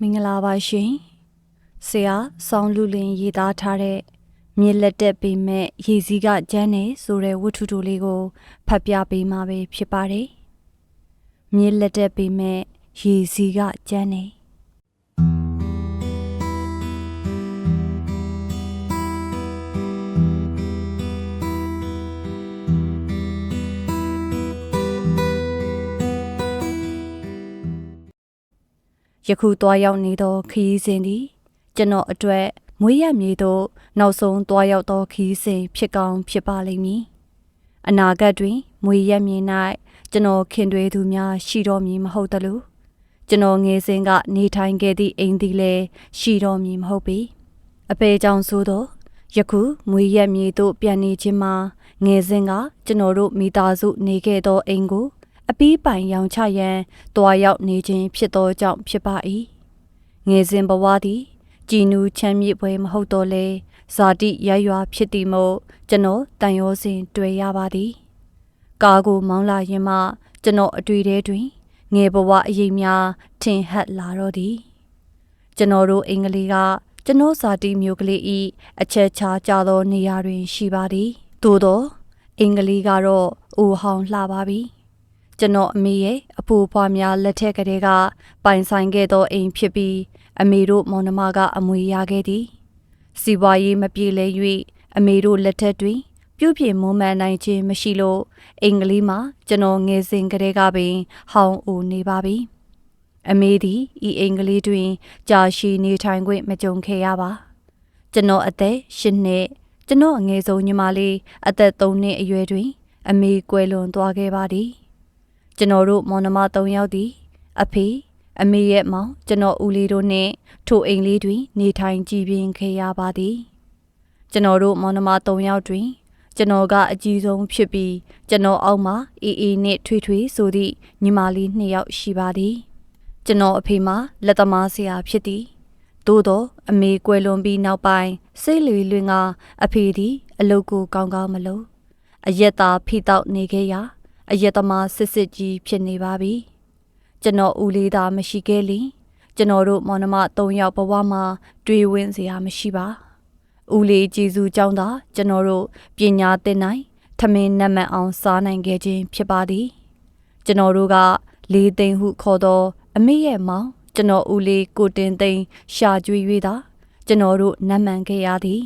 မင်္ဂလာပါရှင်ဆရာဆောင်းလူလင်ရေးသားထားတဲ့မြေလက်တက်ပေမဲ့ရေစည်းကကျန်းနေဆိုတဲ့ဝတ္ထုတိုလေးကိုဖတ်ပြပေးမှာပဲဖြစ်ပါတယ်မြေလက်တက်ပေမဲ့ရေစည်းကကျန်းနေ ယခုသွားရောက်နေသောခရီးစဉ်သည်ကျွန်တော်အတွက်မွေးရမြေသို့နောက်ဆုံးသွားရောက်သောခရီးစဉ်ဖြစ်ကောင်းဖြစ်ပါလိမ့်မည်အနာဂတ်တွင်မွေးရမြေ၌ကျွန်တော်ခင်တွေသူများရှိတော်မည်မဟုတ်သလိုကျွန်တော်ငယ်စဉ်ကနေထိုင်ခဲ့သည့်အိမ်သည်လည်းရှိတော်မည်မဟုတ်ပေအပေကြောင့်ဆိုသောယခုမွေးရမြေသို့ပြန်နေခြင်းမှာငယ်စဉ်ကကျွန်တော်တို့မိသားစုနေခဲ့သောအိမ်ကို အပီးပိုင်ရောင်ချရန်တွားရောက်နေခြင်းဖြစ်သောကြောင့်ဖြစ်ပါ၏ငယ်စဉ်ဘဝသည်ကြည်နူးချမ်းမြေ့ပွဲမဟုတ်တော့လေဇာတိရရွာဖြစ်သည်မို့ကျွန်တော်တန်ရောစဉ်တွေ့ရပါသည်ကားကိုမောင်းလာရင်မှကျွန်တော်အတွေ့ထဲတွင်ငယ်ဘဝအရေးများထင်ဟပ်လာတော့သည်ကျွန်တော်တို့အင်္ဂလိပ်ကကျွန်တော်ဇာတိမျိုးကလေးဤအချက်ချာကြသောနေရာတွင်ရှိပါသည်သို့သောအင်္ဂလိပ်ကတော့အိုဟောင်းလှပါပြီ ကျွန်တော်အမေရဲ့အဖိုးဖွားများလက်ထက်ကလေးကပိုင်ဆိုင်ခဲ့သောအိမ်ဖြစ်ပြီးအမေတို့မောင်နှမကအမွေရခဲ့သည်စီပွားရေးမပြေလဲ၍အမေတို့လက်ထက်တွင် ပြုပြင်မွမ်းမံနိုင်ခြင်းမရှိလို့အင်္ဂလိပ်မှာကျွန်တော်ငယ်စဉ်ကတည်းကပင် ဟောင်းအိုနေပါပြီအမေသည်ဤအင်္ဂလိပ်တွင် ကြာရှည်နေထိုင်ခွင့်မကြုံခဲ့ရပါကျွန်တော်အသက်၈နှစ်ကျွန်တော်အငယ်ဆုံးညီမလေးအသက်၃နှစ်အရွယ်တွင် အမေကွယ်လွန်သွားခဲ့ပါသည် ကျွန်တော်တို့မောင်နှမ၃ယောက်သည် အဖေအမေရဲ့မောင်ကျွန်တော်ဦးလေးတို့နှင့်ထိုအိမ်လေးတွင် နေထိုင်ကြည်ပြင်းခဲ့ရပါသည်ကျွန်တော်တို့မောင်နှမ၃ယောက်တွင် ကျွန်တော်ကအကြီးဆုံးဖြစ်ပြီးကျွန်တော်အောက်မှာအေးအေးနှင့်ထွေထွေဆိုသည့်ညီမလေးနှစ်ယောက်ရှိပါသည်ကျွန်တော်အဖေမှာလက်သမားဆရာဖြစ်သည်သို့သောအမေကွယ်လွန်ပြီးနောက်ပိုင်းစိတ်လွေလွင်ကအဖေသည် အလုတ်ကိုကောင်းကောင်းမလုပ်အယက်သားဖိတောက်နေခဲ့ရာ အယက်သမားစစ်စစ်ကြီးဖြစ်နေပါပြီကျွန်တော်ဦးလေးသာမရှိခဲ့လီကျွန်တော်တို့မောင်နှမ၃ယောက်ဘဝမှာတွေ့ဝင်းစရာမရှိပါဦးလေးကြည်စုကြောင်းသာကျွန်တော်တို့ပညာသင်နိုင်ထမင်းနတ်မှန်အောင်စားနိုင်ခဲ့ခြင်းဖြစ်ပါသည်ကျွန်တော်တို့ကလေးသိန်းဟုခေါ်သော အမေရဲ့မောင်ကျွန်တော်ဦးလေးကိုတင်သိန်းရှာကြွေ၍သာကျွန်တော်တို့နတ်မှန်ခဲ့ရသည်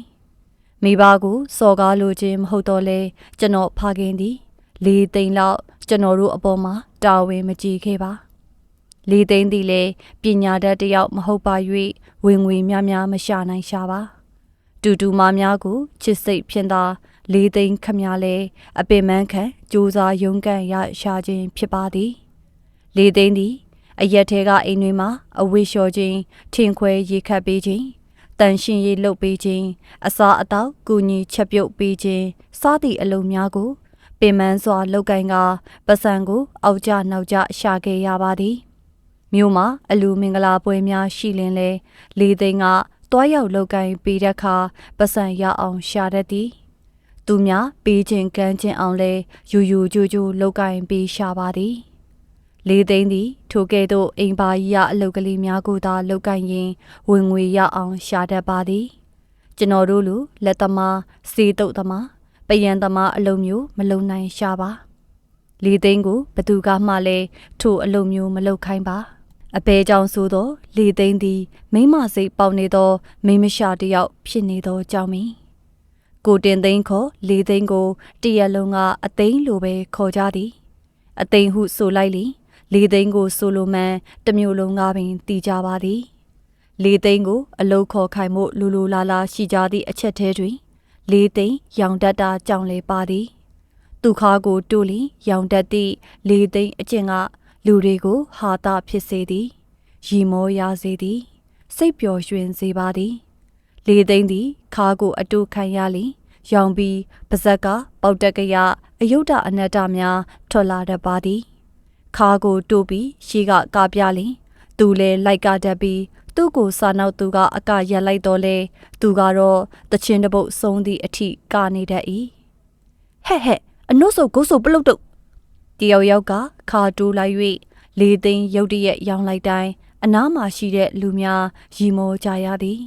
မိဘကိုစော်ကားလိုခြင်းမဟုတ်တော့လဲကျွန်တော်ဖခင်သည် လေးသိန်းလောက်ကျွန်တော်တို့အပေါ်မှာတာဝန်မကြီးခဲ့ပါလေးသိန်းသည်လည်းပညာတတ်တစ်ယောက်မဟုတ်ပါ၍ဝင်ငွေများများမရှာနိုင်ရှာပါတူတူမများကိုချစ်စိတ်ဖြင့်သာလေးသိန်းခမများလဲအပင်မခံစူးစားရုန်းကန်ရရှာခြင်းဖြစ်ပါသည်လေးသိန်းသည်အရက်ထဲကအိမ်တွေမှာအဝိလျှော်ခြင်းထင်ခွဲရေခတ်ပေးခြင်းတန်ရှင်ရေးလုပ်ပေးခြင်းအစာအသောက်ကူညီချက်ပြုတ်ပေးခြင်းစသည့်အလုပ်များကို ပင်မစွာလောက်ကင်ကပစံကို အောက်ကျနောက်ကျရှာခဲ့ရပါသည်မြို့မှာအလူမင်္ဂလာပွဲများရှိလင်လဲလေးသိန်းကတွားရောက်လောက်ကင်ပေးတဲ့အခါပစံရအောင်ရှာတတ်သည်သူများပေးခြင်းကမ်းခြင်းအောင်လဲယူယူကြိုကြိုလောက်ကင်ပေးရှာပါသည်လေးသိန်းသည်ထိုကဲ့သို့အိမ်ပါကြီးရအလုတ်ကလေးများကိုသာလောက်ကင်ရင်ဝင်ငွေရအောင်ရှာတတ်ပါသည်ကျွန်တော်တို့လူလက်သမားစေတုတ်သမား ပယံသမားအလုံးမျိုးမလုံနိုင်ရှာပါလေးသိန်းကိုဘသူကမှလည်းထိုအလုံးမျိုးမလုံခိုင်းပါအဘဲကြောင့်ဆိုသော လေသိန်းသည် မိမစိတ်ပေါက်နေသော မိမရှာတယောက်ဖြစ်နေသောကြောင့်မီကိုတင်သိန်းခေါ်လေသိန်းကိုတရက်လုံးကအသိန်းလိုပဲခေါ်ကြသည် အသိန်းဟုဆိုလိုက်လီလေသိန်းကိုဆိုလိုမှန်တမျိုးလုံးကပင်တီကြပါသည် လေသိန်းကို အလုတ်ခေါ်ခိုင်မှုလူလူလာလာရှိကြသည့်အချက်သေးတွင် လေးသိန်းရောင်တတ်တာကြောင့်လေပါသည်သူခါကိုတို့လီရောင်တတ်သည့်လေးသိန်းအကျင့်ကလူတွေကိုဟာတာဖြစ်စေသည်ရီမောရစေသည်စိတ်ပျော်ရွှင်စေပါသည်လေးသိန်းသည်ခါကိုအတုခံရလီရောင်ပြီးပါဇက်ကပေါက်တက်ကရအယုဒ္ဓအနတ္တများထွက်လာတတ်ပါသည်ခါကိုတို့ပြီးရှေးကကာပြလီသူလည်းလိုက်ကတတ်ပြီး သူ့ကိုစာနောက်သူကအကရက်လိုက်တော့လဲသူကတော့တချင်းတပုတ်ဆုံးသည့်အထိကနေတတ်၏ဟဲ့ဟဲ့အနှုတ်ဆိုဂုတ်ဆိုပလုတ်တုတ်တယောက်ယောက်ကခါတိုးလိုက်၍လေးသိန်းရုတ်တရက်ရောင်းလိုက်တိုင်းအနားမှာရှိတဲ့လူများရီမောကြရသည်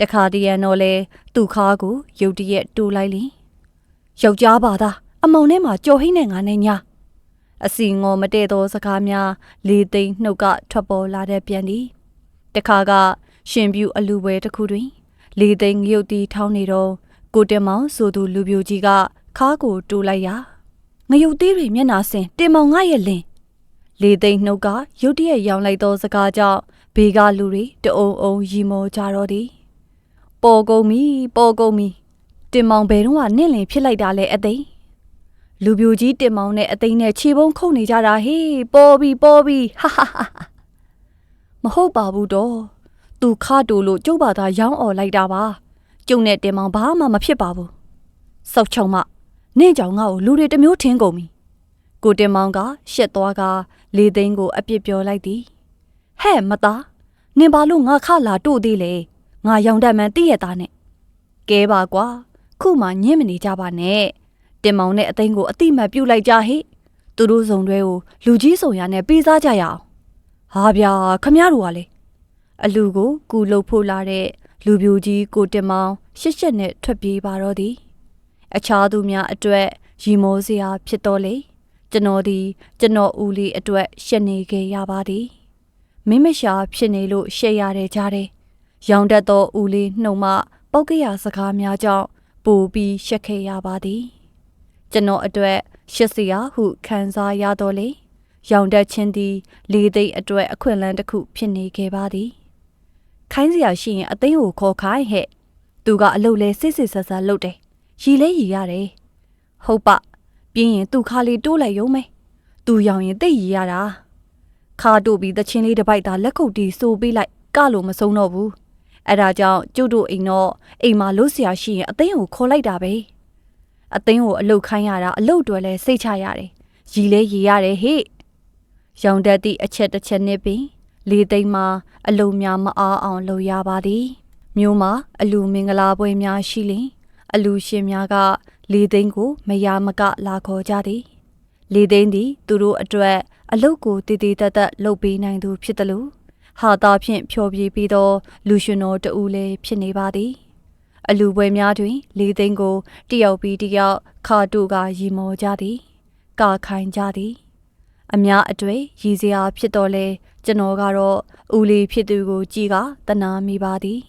တခါတည်းရန်တော့လေသူ့ခါကိုရုတ်တရက်တူလိုက်လီယောက်ျားပါသားအမောင်ထဲမှာကြော်ဟိနဲ့ငါနဲ့ညာအစီငေါမတည့်သောစကားများလေးသိမ့်နှုတ်ကထွက်ပေါ်လာတဲ့ပြန်သည် တခါက ရှင်ပြူအလူပွဲတစ်ခုတွင် လေးသိမ့်ရုတ်တီထောင်းနေတော့ကိုတင်မောင်ဆိုသူလူပြိုကြီးကခါကိုတူလိုက်ရာငရုတ်သေးတွေမျက်နာဆင်တင်မောင်ငါရဲ့လင်လေသိမ့်နှုတ်ကရုတ်တရက်ရောင်လိုက်သောစကားကြောင့်ဘေးကလူတွေတအုံအုံရီမောကြတော့သည်ပေါ်ကုန်ပြီပေါ်ကုန်ပြီတင်မောင်ဘယ်တော့မှနင့်လင်ဖြစ်လိုက်တာလဲအသိလူပြိုကြီးတင်မောင်နဲ့အသိနဲ့ခြေပုံးခုတ်နေကြတာဟေးပေါ်ပြီပေါ်ပြီဟာဟာဟာ မဟုတ်ပါဘူးတော့သူခါတူလို့ကျုပ်ဘာသာရောင်းអော်လိုက်တာပါကျုံနဲ့တင်မောင်ဘာမှမဖြစ်ပါဘူးစောက်ချုံမနင့်ကြောင့်ငါ့ကိုလူတွေတစ်မျိုးထင်းကုန်ပြီကိုတင်မောင်ကရှက်သွားကလေသိန်းကိုအပြစ်ပြောလိုက်သည်ဟဲ့မသားနင်ဘာလို့ငါခလာတို့သေးလေငါရောင်တတ်မှန်တည့်ရတာနဲ့ကဲပါကွာခုမှညင့်မနေကြပါနဲ့တင်မောင်နဲ့အသိန်းကိုအတိမတ်ပြုတ်လိုက်ကြဟိသူတို့စုံတွေကိုလူကြီးစုံရနဲ့ပေးစားကြရအောင် ဟာဗျာခမရတို့ကလေအလူကိုကူလှုပ်ဖို့လာတဲ့လူပြိုကြီးကိုတင်မောင်ရှစ်ရှက်နဲ့ထွက်ပြေးပါတော့သည် အခြားသူများအတွက်ရီမောစရာဖြစ်တော်လေကျွန်တော်ဒီကျွန်တော်ဦးလေးအတွက်ရှက်နေခဲ့ရပါသည်မိမရှာဖြစ်နေလို့ရှက်ရတဲ့ကြားတဲ့ရောင်တတ်သောဦးလေးနှုံမပောက်ကရစကားများကြောင့်ပိုပြီးရှက်ခဲ့ရပါသည် ကျွန်တော်အတွက်ရှက်စရာဟုခံစားရတော်လေ ရောင်တတ်ခြင်းသည် လေသိမ့်အတွက်အခွင့်အလမ်းတစ်ခုဖြစ်နေခဲ့ပါသည်ခိုင်းစရာရှိရင်အသိန်းကိုခေါ်ခိုင်းဟဲ့သူကအလုပ်လဲစစ်စစ်ဆက်ဆက်လုပ်တယ်ရီလဲရီရတယ်ဟုတ်ပပြင်းရင်သူ့ခါလေးတိုးလိုက်ရုံပဲသူရောင်ရင်တိတ်ရီရတာခါတို့ပြီးသချင်းလေးတစ်ပိုက်သာလက်ခုပ်တီးစိုးပေးလိုက်ကလို့မဆုံးတော့ဘူးအဲ့ဒါကြောင့်ကျုပ်တို့အိမ်တော့အိမ်မှာလို့ဆရာရှိရင်အသိန်းကိုခေါ်လိုက်တာပဲအသိန်းကိုအလုတ်ခိုင်းရတာအလုတ်တွေလဲစိတ်ချရတယ်ရီလဲရီရတယ်ဟေ့ ရောင်တက်သည့်အချက်တစ်ချက်နဲ့ပင်လေသိမ်းမှာအလုံများမအားအောင်လုပ်ရပါသည်မြို့မှာအလူမင်္ဂလာပွဲများရှိလင်အလူရှင်များက လေသိန်းကိုမယာမကလာခေါ်ကြသည် လေသိန်းသည် သူတို့အတွက်အလုတ်ကိုတည်တည်တတ်တတ်လုပ်ပေးနိုင်သူဖြစ်တယ်လို့ဟာတာဖြင့်ဖြောပြပြီးသော လူရှင်တော်တဦးလည်းဖြစ်နေပါသည် အလူပွဲများတွင် လေသိန်းကိုတယောက်ပြီးတယောက်ခါတူကရီမော်ကြသည် ကာခိုင်ကြသည် အများအတွေ့ရည်စရာဖြစ်တော်လဲကျွန်တော်ကတော့ဦးလေးဖြစ်သူကိုကြည်ကတနာမိပါသည်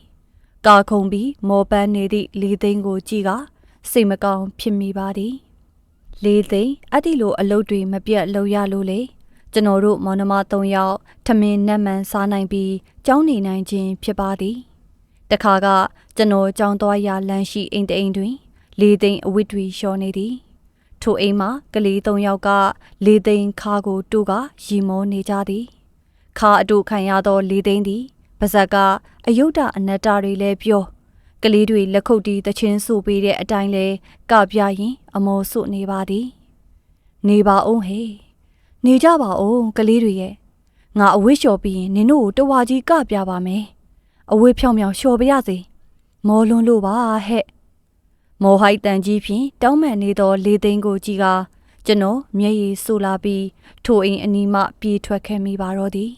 ကာခုံပြီးမော်ပန်းနေသည့်လေသိန်းကိုကြည်ကစိတ်မကောင်းဖြစ်မိပါသည်လေးသိန်းအဲ့ဒီလိုအလုပ်တွေမပြတ်လုပ်ရလို့လေကျွန်တော်တို့မောင်နှမ၃ယောက်ထမင်းနက်မှန်စားနိုင်ပြီးကြောင်းနေနိုင်ခြင်းဖြစ်ပါသည်တခါကကျွန်တော်ကြောင်းသွားရလမ်းရှိအိမ်တအိမ်တွင်လေးသိန်းအဝတ်တွေလျှော်နေသည် ထိုအိမ်မှာကလေး၃ယောက်ကလေးသိန်းခါကိုတူကရီမောနေကြသည်ခါအတူခံရသောလေးသိန်းသည်ပါဇက်ကအယုဒ္ဓအနတ္တတွေလည်းပြောကလေးတွေလက်ခုပ်တီးတချင်းဆူပေးတဲ့အတိုင်းလဲကပြရင်အမောဆုနေပါသည် နေပါအောင်ဟေးနေကြပါအောင်ကလေးတွေရဲ့ငါအဝိလျှော်ပြီးရင်နင်တို့ကိုတဝါကြီးကပြပါမယ်အဝိဖြောင်ဖြောင်လျှော်ပါရစေမောလွန်းလို့ပါဟဲ့ မောဟိုက်တန်ကြီးဖြင့်တောင်းမှန်နေသောလေသိန်းကိုကြည်ကကျွန်တော်မျက်ရည်ဆူလာပြီးထိုအိမ်အနီးမှပြေးထွက်ခဲ့မိပါတော့သည်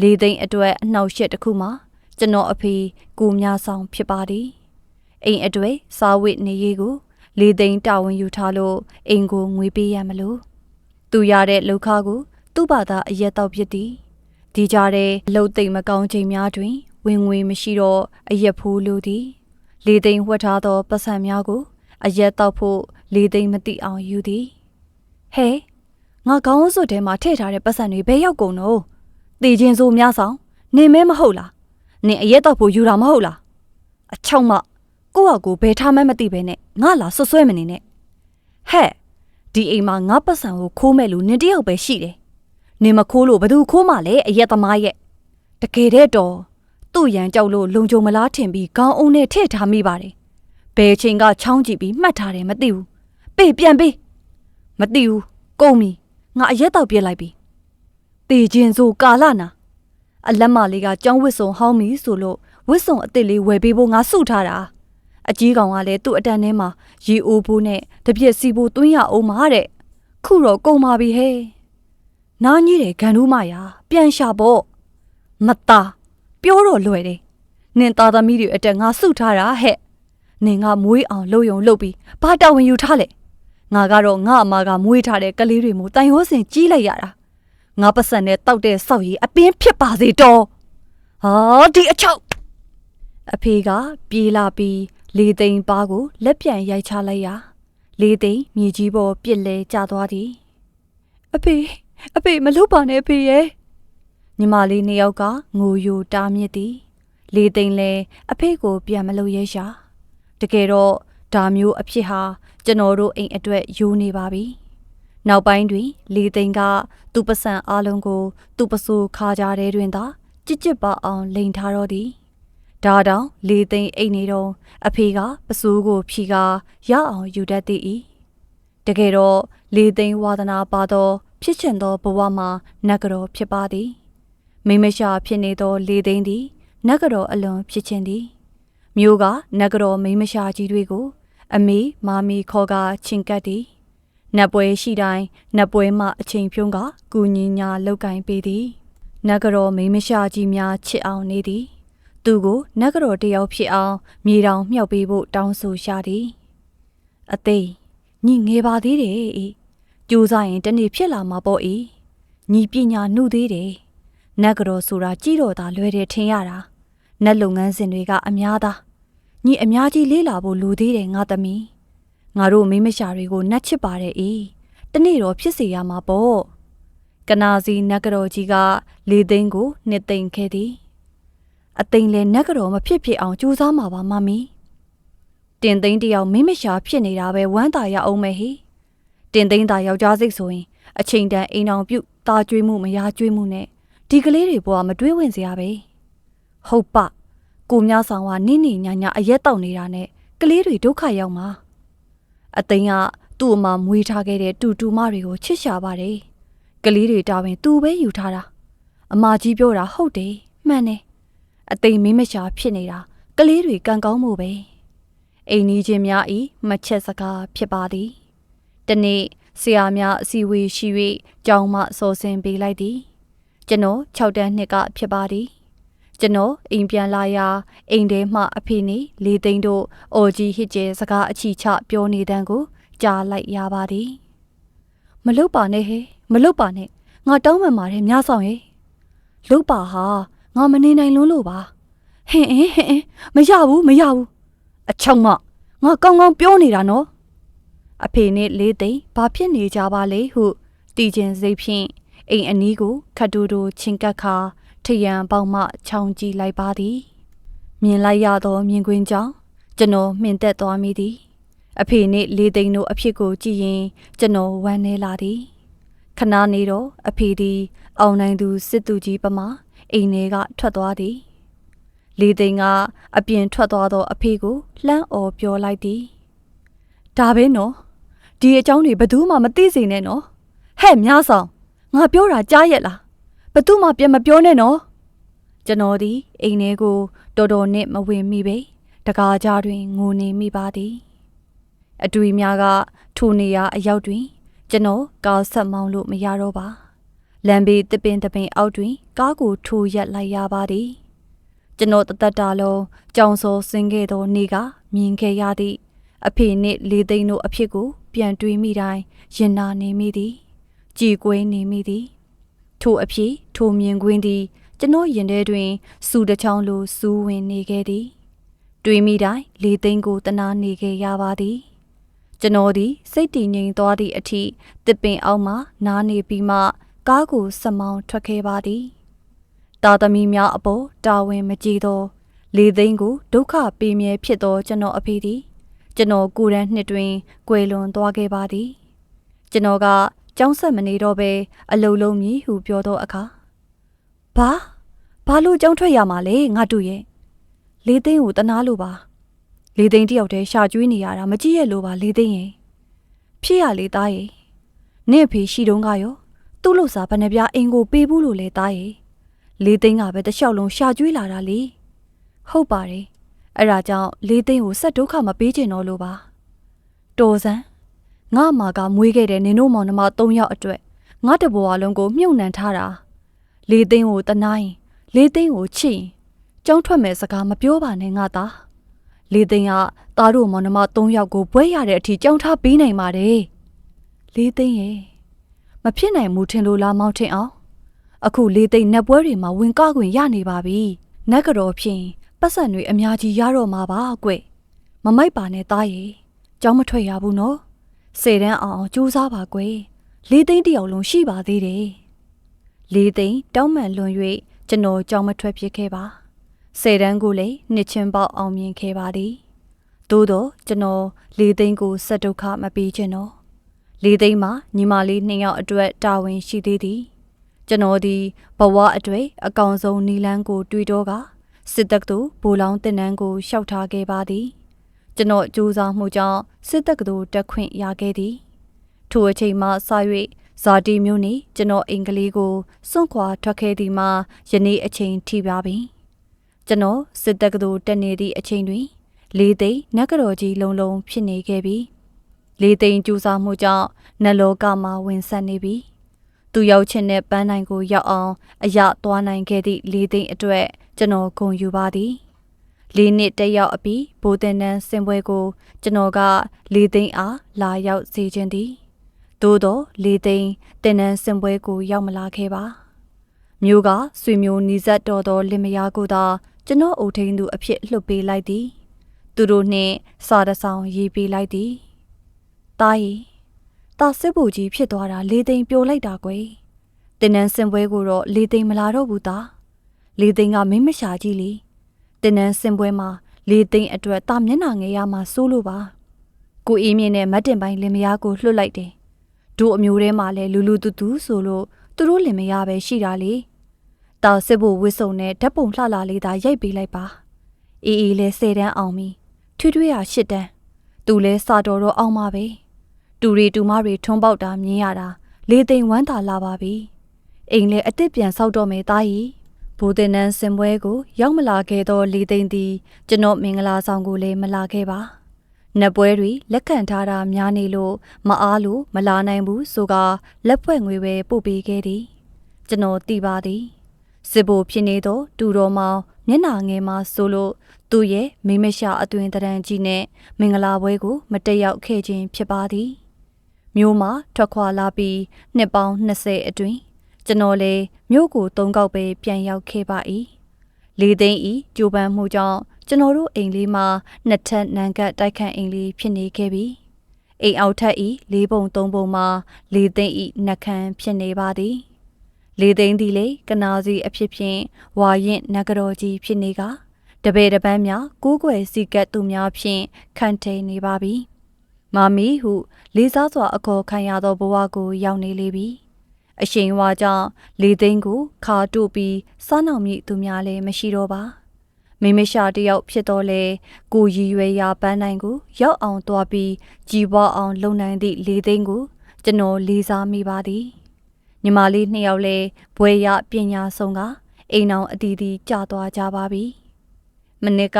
လေသိန်းအတွက်အနှောက်ရှက်တစ်ခုမှကျွန်တော်အဖေကိုများဆောင်ဖြစ်ပါသည်အိမ်အတွေ့စားဝတ်နေရေးကိုလေသိန်းတာဝန်ယူထားလို့အိမ်ကိုငွေပေးရမလို့သူရတဲ့လောက်ခါကိုသူ့ဘာသာအရက်တော့ဖြစ်သည်ဒီကြတဲ့အလုတ်သိမ့်မကောင်းချိန်များတွင်ဝင်ငွေမရှိတော့အရက်ဖိုးလိုသည် လေသိန်းဝှက်ထားသောပတ်စံများကိုအရက်တော့ဖို့လေသိန်းမသိအောင်ယူသည်ဟဲငါကောင်းစွတ်ထဲမှာထည့်ထားတဲ့ပတ်စံတွေဘယ်ရောက်ကုန်တော့တည်ခြင်းစိုးများဆောင်နေမဲမဟုတ်လားနင်အရက်တော့ဖို့ယူတာမဟုတ်လားအချောက်မကိုယ့်ဟာကိုယ်ဘယ်ထားမှမသိပဲနဲ့ငါလာဆွဆွဲမနေနဲ့ဟဲ့ဒီအိမ်မှာငါပတ်စံကိုခိုးမဲ့လူနင်တယောက်ပဲရှိတယ်နင်မခိုးလို့ဘသူခိုးမှလဲအရက်သမားရဲ့တကယ်တဲ့တော့ သူ့ရန်ကြောက်လို့လုံခြုံမလားထင်ပြီးခေါင်းအုံနဲ့ထည့်ထားမိပါတယ်ဘယ်ချိန်ကချောင်းကြည့်ပြီးမှတ်ထားတယ်မသိဘူးပေးပြန်ပေးမသိဘူးကုန်ပြီငါအရက်တော့ပြစ်လိုက်ပြီတေခြင်းဆိုကာလနာအလက်မလေးကကြောင်းဝစ်စုံဟောင်းပြီဆိုလို့ဝစ်စုံအစ်စ်လေးဝယ်ပေးဖို့ငါစုထားတာအကြီးကောင်ကလည်းသူ့အတန်းထဲမှာရေအိုးဖို့နဲ့တပြက်စီဖို့သွင်းရအောင်မာတဲ့ခုတော့ကုန်ပါပြီဟဲ့နားကြီးတယ်ဂန်ဒူးမယာပြန်ရှာပေါ့မသား ပြောတော့လွယ်တယ်နင်သားသမီးတွေအတက်ငါစုထားတာဟဲ့နင်ကမွေးအောင်လှုပ်ယုံလှုပ်ပြီးဘာတာဝန်ယူထားလဲငါကတော့ငါအမကမွေးထားတဲ့ကလေးတွေမို့တန်ရောစင်ကြီးလိုက်ရတာငါပတ်စံနဲ့တောက်တဲ့ဆောက်ရည်အပင်းဖြစ်ပါစေတော့ဟာဒီအချောက်အဖေကပြေးလာပြီးလေသိမ်ပါကိုလက်ပြန်ရိုက်ချလိုက်ရာလေသိမ်မြေကြီးပေါ်ပြစ်လဲကျသွားသည်အဖေအဖေမလုပ်ပါနဲ့အဖေရဲ့ ညီမလေးနှစ်ယောက်ကငိုယိုတားမြစ်သည်လေသိမ်လဲအဖေကိုပြန်မလို့ရဲရှာတကယ်တော့ဒါမျိုးအဖြစ်ဟာကျွန်တော်တို့အိမ်အတွက်ယိုးနေပါပြီနောက်ပိုင်းတွင် လေသိမ်ကသူ့ပစံအားလုံးကို သူ့ပစိုးခါကြတဲ့တွင်သာကြစ်ကြစ်ပါအောင်လိန်ထားတော့သည်ဒါတောင်လေသိမ်အိတ်နေတော့အဖေကပစိုးကိုဖြီကာရအောင်ယူတတ်သည်၏တကယ်တော့လေသိမ်ဝါသနာပါသော ဖြစ်ချင်သောဘဝမှာနတ်ကတော်ဖြစ်ပါသည် မိမရှာဖြစ်နေသောလေသိန်းသည်နဂရောအလွန်ဖြစ်ခြင်းသည်မျိုးကနဂရောမိမရှာကြီးတွေကို အမေမာမီခေါ်ကချင်းကပ်သည်နတ်ပွဲရှိတိုင်းနတ်ပွဲမှအချိန်ဖြုံးကကုညီညာလောက်ကင်ပေးသည်နဂရောမိမရှာကြီးများချစ်အောင်နေသည် သူကိုနဂရောတယောက်ဖြစ်အောင်မြေတောင်မြှောက်ပေးဖို့တောင်းဆိုရှာသည်အသေးညီငယ်ပါသေးတယ်ဤကြိုးစားရင်တနေ့ဖြစ်လာမှာပေါ့ဤညီပညာနှုသေးတယ် နတ်ကတော်ဆိုတာကြီးတော်သာလွယ်တယ်ထင်ရတာနတ်လုပ်ငန်းစဉ်တွေကအများသားညီအများကြီးလေးလာဖို့လူသေးတယ်ငါသမီးငါတို့မိမရှာတွေကိုနတ်ချစ်ပါတယ်အေးတနေ့တော့ဖြစ်စေရမှာပေါ့ကနာစီနတ်ကတော်ကြီးကလေသိန်းကိုနှစ်သိမ့်ခဲ့သည်အသိမ့်လဲနတ်ကတော်မဖြစ်ဖြစ်အောင်ကြိုးစားမှာပါမမီတင်သိန်းတယောက်မိမရှာဖြစ်နေတာပဲဝမ်းသာရအောင်မယ်ဟိတင်သိန်းသားယောက်ျားစိတ်ဆိုရင် အချိန်တန်အိမ်အောင်ပြုတ်ตาကျွေးမှုမရကျွေးမှုနဲ့ ဒီကလေးတွေဘဝမတွေးဝင်စရာပဲဟုတ်ပကိုများဆောင်ကနိနိညာညာအရက်တောက်နေတာနဲ့ကလေးတွေဒုက္ခရောက်မှာအသိန်းကသူ့အမမွေးထားခဲ့တဲ့တူတူမတွေကိုချစ်ရှာပါတယ်ကလေးတွေတာဝန်သူပဲယူထားတာအမကြီးပြောတာဟုတ်တယ်မှန်တယ်အသိန်းမင်းမရှာဖြစ်နေတာကလေးတွေကံကောင်းမှုပဲအိမ်နီးချင်းများဤမချက်စကားဖြစ်ပါသည်တနေ့ဆရာများအစည်းအဝေးရှိ၍ကြောင်းမှစော်စင်ပေးလိုက်သည် ကျွန်တော်6တန်းနှစ်ကဖြစ်ပါသည်ကျွန်တော်အိမ်ပြန်လာရာအိမ်ထဲမှအဖေနေလေးသိန်းတို့အော်ကြီးဟစ်ကျဲစကားအချီချပြောနေတန်းကိုကြားလိုက်ရပါသည်မလုတ်ပါနဲ့ဟဲ့မလုတ်ပါနဲ့ငါတောင်းပန်ပါတယ်မြားဆောင်ရဲ့လုတ်ပါဟာငါမနေနိုင်လွန်းလို့ပါဟင်အင်းဟင်အင်းမရဘူးမရဘူးအချောင်းမငါကောင်းကောင်းပြောနေတာနော်အဖေနဲ့လေးသိန်းဘာဖြစ်နေကြပါလဲဟုတီကျင်စိတ်ဖြင့် အိမ်အနီးကိုခတ်တူတူချင်းကပ်ခါထရန်ပေါက်မှချောင်းကြည့်လိုက်ပါသည် မြင်လိုက်ရသောမြင်ကွင်းကြောင့်ကျွန်တော်မှင်သက်သွားမိသည် အဖေနှင့်လေးသိန်းတို့အဖြစ်ကိုကြည့်ရင်ကျွန်တော်ဝမ်းနည်းလာသည်ခဏနေတော့အဖေသည် အောင်နိုင်သူစစ်သူကြီးပမာအိမ်ထဲကထွက်သွားသည်လေးသိန်းကအပြင်ထွက်သွားသောအဖေကိုလှမ်းအော်ပြောလိုက်သည်ဒါပဲနော်ဒီအကြောင်းတွေဘယ်သူမှမသိစေနဲ့နော်ဟဲ့မြားဆောင် ငါပြောတာကြားရက်လားဘသူမှပြန်မပြောနဲ့နော်ကျွန်တော်ဒီအိမ်ထဲကိုတော်တော်နဲ့မဝင်မိပဲတကားကြားတွင်ငိုနေမိပါသည်အတွေ့များကထိုနေရာအရောက်တွင် ကျွန်တော်ကားဆက်မောင်းလို့မရတော့ပါလမ်းဘေးတပင်တပင်အောက်တွင် ကားကိုထိုးရက်လိုက်ရပါသည်ကျွန်တော်တသက်တာလုံးကြောင်စောဆင်းခဲ့သောနေ့ကမြင်ခဲ့ရသည့်အဖေနှင့်လေးသိန်းတို့အဖြစ်ကို ပြန်တွေးမိတိုင်းရင်နာနေမိသည် ကြည်ကွေးနေမိသည်ထိုအဖြစ်ထိုမြင်ကွင်းသည်ကျွန်တော်ရင်ထဲတွင်စူတချောင်းလိုစူးဝင်နေခဲ့သည်တွေးမိတိုင်းလေးသိန်းကိုတနာနေခဲ့ရပါသည်ကျွန်တော်သည်စိတ်တည်ငြိမ်သွားသည့်အထိတစ်ပင်အောက်မှနားနေပြီးမှကားကိုစမောင်းထွက်ခဲ့ပါသည်တာသမီများအပေါ်တာဝန်မကြည့်သော လေးသိန်းကိုဒုက္ခပေးမြဲဖြစ်သောကျွန်တော်အဖေသည်ကျွန်တော်ကိုယ်တန်းနှစ်တွင်ကွယ်လွန်သွားခဲ့ပါသည်ကျွန်တော်က ကြောင်းဆက်မနေတော့ပဲအလုံလုံးမည်ဟုပြောသောအခါဘာဘာလို့ကြောင်းထွက်ရမှာလဲငါတို့ရဲ့လေးသိန်းကိုတနာလို့ပါလေးသိန်းတယောက်တည်းရှာကျွေးနေရတာမကြည့်ရလို့ပါလေးသိန်းရဲ့ဖြစ်ရလေသားရဲ့နင့်အဖေရှိတုန်းကရောသူ့လို့စားဘယ်နှပြအိမ်ကိုပေးဘူးလို့လဲသားရဲ့လေးသိန်းကပဲတလျှောက်လုံးရှာကျွေးလာတာလေဟုတ်ပါတယ်အဲ့ဒါကြောင့်လေးသိန်းကိုဆက်ဒုက္ခမပေးချင်တော့လို့ပါတော်စံ ငါမာကမွေးခဲ့တဲ့နင်တို့မောင်နှမ၃ယောက်အတွက်ငါတဘွားလုံးကိုမြုပ်နှံထားတာလေးသိန်းကိုတနိုင်လေးသိန်းကိုချစ်ရင်ကြောင်းထွက်မဲ့စကားမပြောပါနဲ့ငါသားလေးသိန်းကသားတို့မောင်နှမ၃ယောက်ကိုဘွဲရတဲ့အထိကြောင်းထားပေးနိုင်ပါတယ်လေးသိန်းရဲ့မဖြစ်နိုင်ဘူးထင်လို့လားမောင်ထင်အောင်အခုလေးသိန်းနက်ပွဲတွေမှာဝင်ကားခွင့်ရနေပါပြီနက်ကတော့ဖြင့်ပတ်စံတွေအများကြီးရတော့မှာပါကွမမိုက်ပါနဲ့သားရဲ့ကြောင်းမထွက်ရဘူးနော် စေတန်းအောင်အောင်ကြိုးစားပါကွလေးသိန်းတယောက်လုံးရှိပါသေးတယ်လေးသိန်းတောင်းမှန်လွန်၍ကျွန်တော်ကြောင်းမထွက်ဖြစ်ခဲ့ပါဆယ်တန်းကိုလည်းနှစ်ချင်းပေါက်အောင်မြင်ခဲ့ပါသည်သို့တော့ကျွန်တော်လေးသိန်းကိုစက်ဒုက္ခမပေးချင်တော့လေးသိန်းမှာညီမလေးနှစ်ယောက်အတွက်တာဝန်ရှိသေးသည်ကျွန်တော်ဒီဘဝအတွေ့အကောင်ဆုံးနီလန်းကို တွေးတော့ကစစ်တပ်သူဘိုးလောင်းတင်နန်းကိုရှောက်ထားခဲ့ပါသည် ကျွန်တော်ကြိုးစားမှုကြောင့်စစ်တပ်သူတက်ခွင့်ရခဲ့သည်ထိုအချိန်မှစ၍ဇာတိမျိုးနေကျွန်တော်အင်္ဂလိပ်ကိုစွန့်ခွာထွက်ခဲ့သည်မှာယနေ့အချိန်ထိပါပြီကျွန်တော်စစ်တပ်ကတူတက်နေသည့်အချိန်တွင်လေးသိန်းနဂရောကြီးလုံးလုံးဖြစ်နေခဲ့ပြီလေးသိန်းကြိုးစားမှုကြောင့်နလောကမှာဝင်ဆက်နေပြီသူရောက်ချင်တဲ့ပန်းနိုင်ကိုရောက်အောင်အရသွားနိုင်ခဲ့သည့်လေးသိန်းအတွက်ကျွန်တော်ဂုဏ်ယူပါသည် လေးနှစ်တက်ရောက်အပြီးဘိုးတင်နန်းစင်ပွဲကို ကျွန်တော်ကလေးသိန်းအားလာရောက်စေခြင်းသည်သို့တော့လေးသိန်းတင်နန်းစင်ပွဲကိုရောက်မလာခဲ့ပါမျိုးကဆွေမျိုးနီးစပ်တော်တော်လင်မယားကိုသာကျွန်တော်အုပ်ထိန်သူအဖြစ်လှုပ်ပေးလိုက်သည် သူတို့နှင့်စာတဆောင်ရေးပေးလိုက်သည်တာရီတာစစ်ဖို့ကြီးဖြစ်သွားတာလေးသိန်းပြိုလိုက်တာကွယ်တင်နန်းစင်ပွဲကိုတော့လေးသိန်းမလာတော့ဘူးသားလေးသိန်းကမင်းမရှာကြီးလေ တင်နန်းစင်ပွဲမှာလေးသိန်းအတွက်တာမျက်နှာငယ်ရမှာစိုးလို့ပါကိုအေးမြင့်နဲ့မတ်တင်ပိုင်းလင်မယားကိုလှုပ်လိုက်တယ်တို့အမျိုးထဲမှာလဲလူလူတူတူဆိုလို့သူတို့လင်မယားပဲရှိတာလေတောက်စစ်ဖို့ဝစ်စုံနဲ့ဓာတ်ပုံလှလာလေးသာရိုက်ပေးလိုက်ပါအေးအေးလဲ၁၀တန်းအောင်ပြီထွေးထွေးရ၈တန်းသူလဲစာတော်တော့အောင်ပါပဲတူရီတူမတွေထွန်းပေါက်တာမြင်ရတာလေးသိမ်ဝမ်းသာလာပါပြီအိမ်လဲအစ်စ်ပြန်ဆောက်တော့မယ်သားကြီး ဘိုးတင်နန်းစင်ပွဲကို ရောက်မလာခဲ့သောလေးသိမ်သည်ကျွန်တော်မင်္ဂလာဆောင်ကိုလည်းမလာခဲ့ပါနက်ပွဲတွေလက်ခံထားတာများနေလို့မအားလို့မလာနိုင်ဘူးဆိုကလက်ဖွဲ့ငွေပဲပို့ပေးခဲ့သည်ကျွန်တော်သိပါသည်စစ်ဘိုဖြစ်နေသောတူတော်မောင်မျက်နာငယ်မှဆိုလို့သူ့ရဲ့မိမရှာအသွင်တရံကြီးနဲ့မင်္ဂလာပွဲကို မတက်ရောက်ခဲ့ခြင်းဖြစ်ပါသည်မြို့မှာထွက်ခွာလာပြီးနှစ်ပေါင်း20အတွင်း ကျွန်တော်လည်းမြို့ကိုသုံးကောက်ပဲပြန်ရောက်ခဲ့ပါ၏လေးသိန်းဤကြိုးပမ်းမှုကြောင့်ကျွန်တော်တို့အိမ်လေးမှာနှစ်ထပ်နံကတ်တိုက်ခန့်အိမ်လေးဖြစ်နေခဲ့ပြီအိမ်အောက်ထပ်ဤလေးပုံသုံးပုံမှာလေးသိန်းဤနှက်ခမ်းဖြစ်နေပါသည်လေးသိန်းသည်လေကနာစီအဖြစ်ဖြင့်ဝါရင်နဂရောကြီးဖြစ်နေကတပေတပန်းများကိုးကွယ်စီကတ်သူများဖြင့်ခံထိန်နေပါပြီ။မာမီဟု လေးစားစွာအခေါ်ခံရသောဘဝကိုရောက်နေလေပြီ။ အရှိန်ဝါကြောင့်လေးသိန်းကိုခါတို့ပြီးစားနောက်မိသူများလည်းမရှိတော့ပါ။မိမရှာတယောက်ဖြစ်တော့လေကိုရည်ရွယ်ရာပန်းနိုင်ကိုရောက်အောင်သွားပြီးကြည်ပွားအောင်လုပ်နိုင်သည့်လေးသိန်းကိုကျွန်တော်လေးစားမိပါသည်။ညီမလေးနှစ်ယောက်လည်းဘွဲရပညာဆုံးကအိမ်အောင်အတီးတီကြာသွားကြပါပြီ။မနစ်က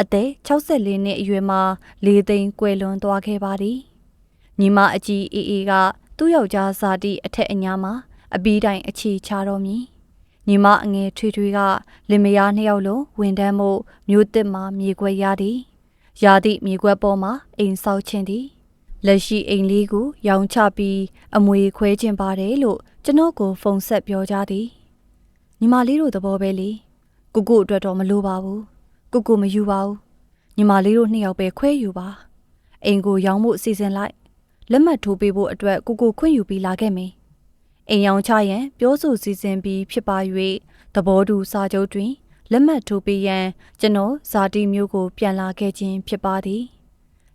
အသက်64နှစ်အရွယ်မှာလေးသိန်းကွယ်လွန်သွားခဲ့ပါသည်။ညီမအကြီးအေးအေးက သူ့ယောက်ျားဇာတိအထက်အညာမှာအပီးတိုင်အခြေချတော်မူညီမအငယ်ထွေထွေကလင်မယားနှစ်ယောက်လုံးဝင်တန်းမှုမျိုးတစ်မှာမြေခွက်ရသည်။ရာသည့်မြေခွက်ပေါ်မှာအိမ်ဆောက်ခြင်းသည်လက်ရှိအိမ်လေးကိုရောင်းချပြီးအမွေခွဲခြင်းပါတယ်လို့ကျွန်တော်ကိုဖုန်းဆက်ပြောကြသည်ညီမလေးတို့သဘောပဲလေကိုကိုအတွက်တော့မလိုပါဘူးကိုကိုမယူပါဘူးညီမလေးတို့နှစ်ယောက်ပဲခွဲယူပါအိမ်ကိုရောင်းဖို့အစီအစဉ်လိုက် လက်မှတ်ထိုးပေးဖို့အတွက်ကိုကိုခွင့်ယူပြီးလာခဲ့မယ်အိမ်ရောင်းချရန်ပြောဆိုစီစဉ်ပြီးဖြစ်ပါ၍သဘောတူစာချုပ်တွင်လက်မှတ်ထိုးပေးရန်ကျွန်တော်ဇာတိမျိုးကို ပြန်လာခဲ့ခြင်းဖြစ်ပါသည်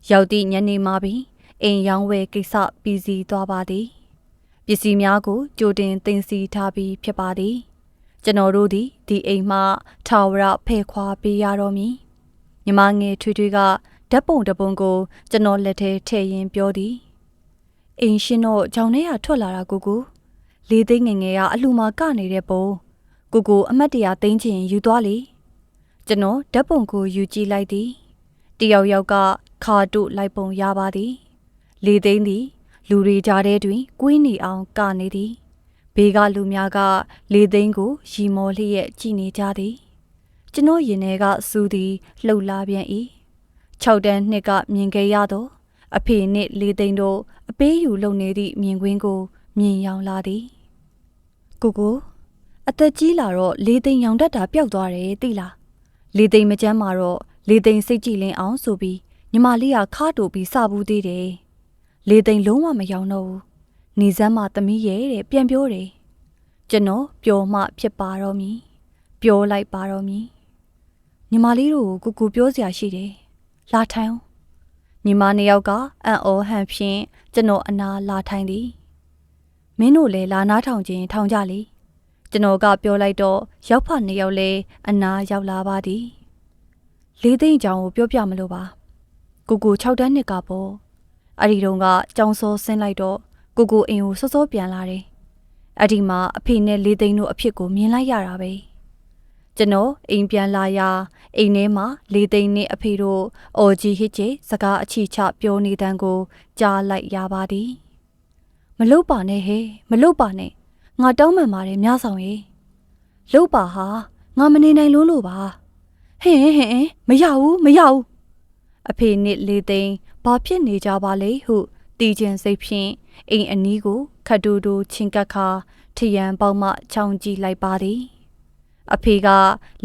ရောက်သည့်ညနေမှပင်အိမ်ရောင်းဝယ်ကိစ္စပြီးစီးသွားပါသည်ပစ္စည်းများကိုကြိုတင်သိမ်းဆည်းထားပြီးဖြစ်ပါသည်ကျွန်တော်တို့သည်ဒီအိမ်မှထာဝရဖဲ့ခွာပေးရတော့မည်မြမငယ်ထွေးထွေးကဓာတ်ပုံတပုံကိုကျွန်တော်လက်ထဲထည့်ရင်းပြောသည် အိမ်ရှင်တော့ကြောင်ထဲကထွက်လာတာကိုကိုလေးသိန်းငငယ်ကအလှမှာကနေတဲ့ပုံကိုကိုအမတ်တရာသိန်းချင်ယူသွားလေကျွန်တော်ဓာတ်ပုံကိုယူကြည့်လိုက်သည်တယောက်ယောက်ကခါတို့လိုက်ပုံရပါသည် လေးသိန်းသည်လူတွေကြားထဲတွင်ကွေးနေအောင်ကနေသည်ဘေးကလူများက လေသိန်းကိုရီမော်လျက်ကြည်နေကြသည်ကျွန်တော်ရင်ထဲကစူးသည်လှုပ်လာပြန်၏6တန်းနှစ်ကမြင်ခဲ့ရသော အဖေနှင့်လေသိန်းတို့အပေးယူလုံနေသည့်မြင်ကွင်းကို မြင်ရောင်လာသည်ကိုကိုအသက်ကြီးလာတော့လေသိန်းရောင်တတ်တာပျောက်သွားတယ်သိလားလေသိန်းမကျမ်းမာတော့လေသိန်းစိတ်ကြည်လင်းအောင်ဆိုပြီးညီမလေးကခါတူပြီးစဘူးသေးတယ်လေသိန်းလုံးဝမရောင်တော့ဘူးနေစမ်းမသမီးရဲ့တဲ့ပြန်ပြောတယ်ကျွန်တော်ပျော်မှဖြစ်ပါတော့မည်ပြောလိုက်ပါတော့မည်ညီမလေးတို့ကိုကိုကိုပြောစရာရှိတယ်လာထိုင်အောင် ညီမနှစ်ယောက်ကအံ့ဩဟန်ဖြင့်ကျွန်တော်အနာလာထိုင်သည်မင်းတို့လည်းလာနားထောင်ခြင်းထောင်ကြလေကျွန်တော်ကပြောလိုက်တော့ရောက်ဖနှစ်ယောက်လည်းအနာရောက်လာပါသည်လေးသိန်းအကြောင်းကိုပြောပြမလို့ပါကိုကို6တန်းနှစ်ကပေါ့အဲ့ဒီတုန်းကကြောင်စောဆင်းလိုက်တော့ကိုကိုအိမ်ကိုစောစောပြန်လာတယ်အဲ့ဒီမှာအဖေနဲ့လေးသိန်းတို့အဖြစ်ကိုမြင်လိုက်ရတာပဲ ကျွန်တော်အိမ်ပြန်လာရာအိမ်ထဲမှာလေးသိန်းနဲ့အဖေတို့အော်ကြီးဟစ်ချေစကားအချီချပြောနေတန်းကိုကြားလိုက်ရပါသည်မလုတ်ပါနဲ့ဟဲ့မလုတ်ပါနဲ့ငါတောင်းပန်ပါတယ်မြဆောင်ရေလုတ်ပါဟာငါမနေနိုင်လို့လို့ပါဟင်ဟင်ဟင်မရဘူးမရဘူးအဖေနဲ့လေးသိန်းဘာဖြစ်နေကြပါလဲဟုတီကျင်စိတ်ဖြင့်အိမ်အနီးကိုခတ်တူတူချင်းကပ်ခါထရန်ပေါက်မှချောင်းကြည့်လိုက်ပါသည် အဖေက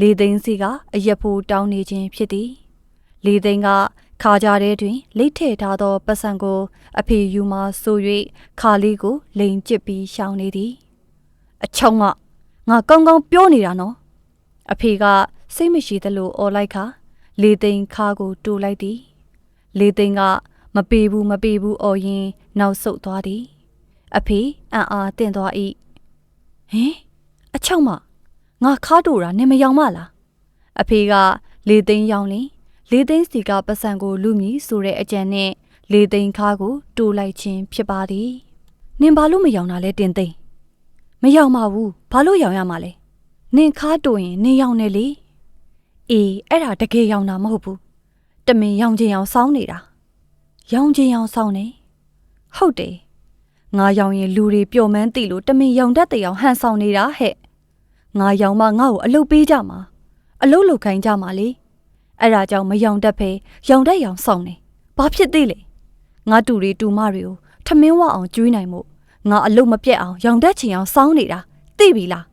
လေသိန်းစီကအရက်ဖို့တောင်းနေခြင်းဖြစ်သည်လေသိန်းကခါကြတဲ့တွင် လိတ်ထည့်ထားသောပတ်စံကို အဖေယူမှဆို၍ခါလေးကို လိန်ကျစ်ပြီးရှောင်နေသည်အချောင်းကငါကောင်းကောင်းပြောနေတာနော်အဖေကစိတ်မရှိသလိုអော်လိုက်ခါလေသိန်းခါကိုတူလိုက်သည် လေသိန်းကမပေဘူးမပေဘူးអော်ရင် နောက်ဆုတ်သွားသည် အဖေအံ့အားတင့်သွား၏ဟင်အချောင်းမ ငါခါတူတာနင်မယောင်မလားအဖေကလေသိန်းယောင်လင်လေသိန်းစီကပတ်စံကိုလူမီဆိုတဲ့အကြံနဲ့လေသိန်းခါကိုတူလိုက်ခြင်းဖြစ်ပါသည်နင်ဘာလို့မယောင်တာလဲတင်သိန်းမယောင်ပါဘူးဘာလို့ယောင်ရမှာလဲနင်ခါတူရင်နင်ယောင်နေလေအေးအဲ့ဒါတကယ်ယောင်တာမဟုတ်ဘူးတမင်ယောင်ခြင်းယောင်စောင်းနေတာယောင်ခြင်းယောင်စောင်းနေဟုတ်တယ်ငါယောင်ရင်လူတွေပျော်မန်းသိလို့တမင်ယောင်တတ်တဲ့ယောင်ဟန်ဆောင်နေတာဟဲ့ ငါယောင်မငါ့ကိုအလုတ်ပေးကြမှာအလုတ်လုတ်ခိုင်းကြမှာလေအဲ့ဒါကြောင့်မယောင်တတ်ဖဲယောင်တတ်ယောင်ဆောင်နေဘာဖြစ်သေးလဲငါတူတွေတူမတွေကိုထမင်းဝအောင်ကျွေးနိုင်မို့ငါအလုတ်မပြတ်အောင်ယောင်တတ်ချင်အောင်စောင်းနေတာသိပြီလား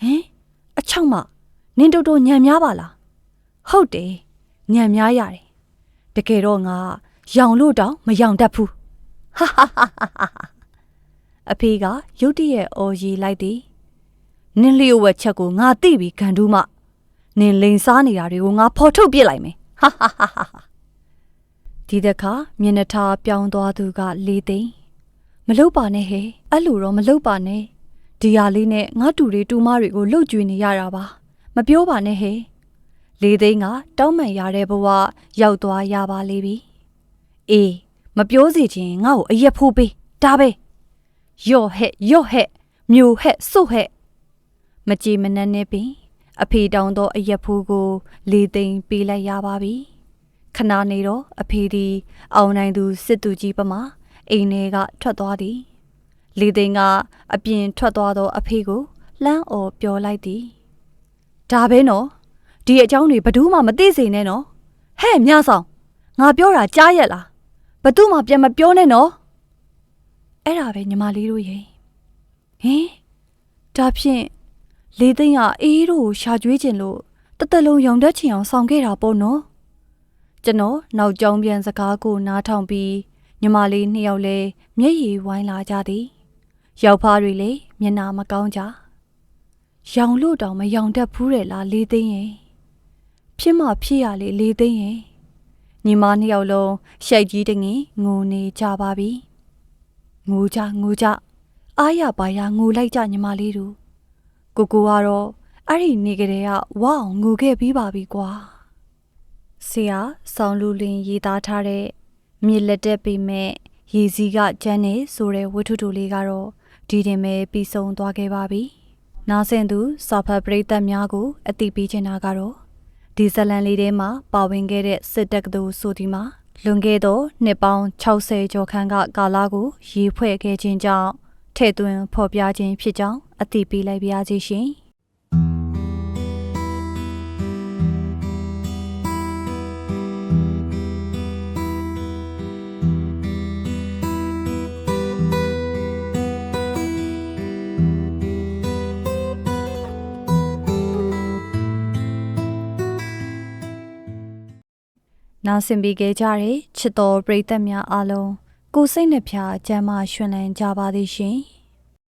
ဟင်အချောက်မနင်တို့တို့ညံများပါလားဟုတ်တယ်ညံများရတယ်တကယ်တော့ငါယောင်လို့တောင်မယောင်တတ်ဘူးဟာဟာဟာဟာအဖေကရုတ်တရက်အော်ရီလိုက်သည် နင်းလျှို့ဝက်ချက်ကိုငါသိပြီခံတူးမနင်းလိန်စားနေတာတွေကိုငါဖော်ထုတ်ပြစ်လိုက်မယ်ဟာဟာဟာဟာဒီတခါမျက်နှာထားပြောင်းသွားသူကလေးသိန်းမလုတ်ပါနဲ့ဟဲ့အဲ့လိုတော့မလုတ်ပါနဲ့ဒီဟာလေးနဲ့ငါတူတွေတူမတွေကိုလှုပ်ကြွေနေရတာပါမပြောပါနဲ့ဟဲ့လေးသိန်းကတောင်းပန်ရတဲ့ဘဝရောက်သွားရပါလိမ့်ပြီအေးမပြောစီချင်းငါ့ကိုအရက်ဖိုးပေးဒါပဲယော့ဟဲ့ယော့ဟဲ့မျိုးဟဲ့စု့ဟဲ့ မကြည်မနှက်နဲ့ပင် အဖေတောင်းသောအရက်ဖိုးကို လေးသိန်းပေးလိုက်ရပါပြီခဏနေတော့အဖေသည် အောင်နိုင်သူစစ်သူကြီးပမာအိမ်ထဲကထွက်သွားသည် လေးသိန်းကအပြင်ထွက်သွားသောအဖေကိုလှမ်းအော်ပြောလိုက်သည်ဒါပဲနော်ဒီအကြောင်းတွေဘယ်သူမှမသိစေနဲ့နော်ဟဲ့မြဆောင်ငါပြောတာကြားရက်လားဘသူမှပြန်မပြောနဲ့နော်အဲ့ဒါပဲညီမလေးတို့ရေဟင်ဒါဖြင့် လေးသိန်းကအေးတို့ကိုရှာကြွေးခြင်းလို့တသက်လုံးရောင်တက်ချင်အောင်ဆောင်ခဲ့တာပေါ့နော်ကျွန်တော်နောက်ကျောင်းပြန်စကားကိုနားထောင်ပြီးညီမလေးနှစ်ယောက်လဲမျက်ရည်ဝိုင်းလာကြသည်ရောက်ဖားတွေလည်းမျက်နာမကောင်းကြရောင်လို့တောင်မရောင်တတ်ဘူးတယ်လားလေးသိန်းရဲ့ဖြစ်မှဖြစ်ရလေလေးသိန်းရဲ့ညီမနှစ်ယောက်လုံးရှိုက်ကြီးတငင်ငိုနေကြပါပြီငိုကြငိုကြအားရပါရငိုလိုက်ကြညီမလေးတို့ ကိုကိုကတော့အဲ့ဒီနေကလေးကဝအောင်ငိုခဲ့ပြီးပါပြီကွာဆရာဆောင်းလူလင်းရေးသားထားတဲ့မြေလက်တက်ပေမဲ့ရေစီးကကျန်းနေဆိုတဲ့ဝတ္ထုတူလေးကတော့ဒီတင်ပဲပြီးဆုံးသွားခဲ့ပါပြီနားဆင်သူစာဖတ်ပရိသတ်များကိုအသိပေးချင်တာကတော့ဒီဇလန်လေးထဲမှာပါဝင်ခဲ့တဲ့စစ်တပ်ကသူဆိုဒီမှာလွန်ခဲ့သောနှစ်ပေါင်း60ကျော်ခန့်ကကာလကိုရေးဖွဲ့ခဲ့ခြင်းကြောင့် ထည့်သွင်းဖော်ပြခြင်းဖြစ်ကြောင်းအသိပေးလိုက်ပါရစေရှင်။နားဆင်ပေးခဲ့ကြတဲ့ချစ်တော်ပရိသတ်များအားလုံး ကိုယ်စိတ်နှဖျားကျမ်းမာရွှင်လန်းကြပါသည်ရှင်။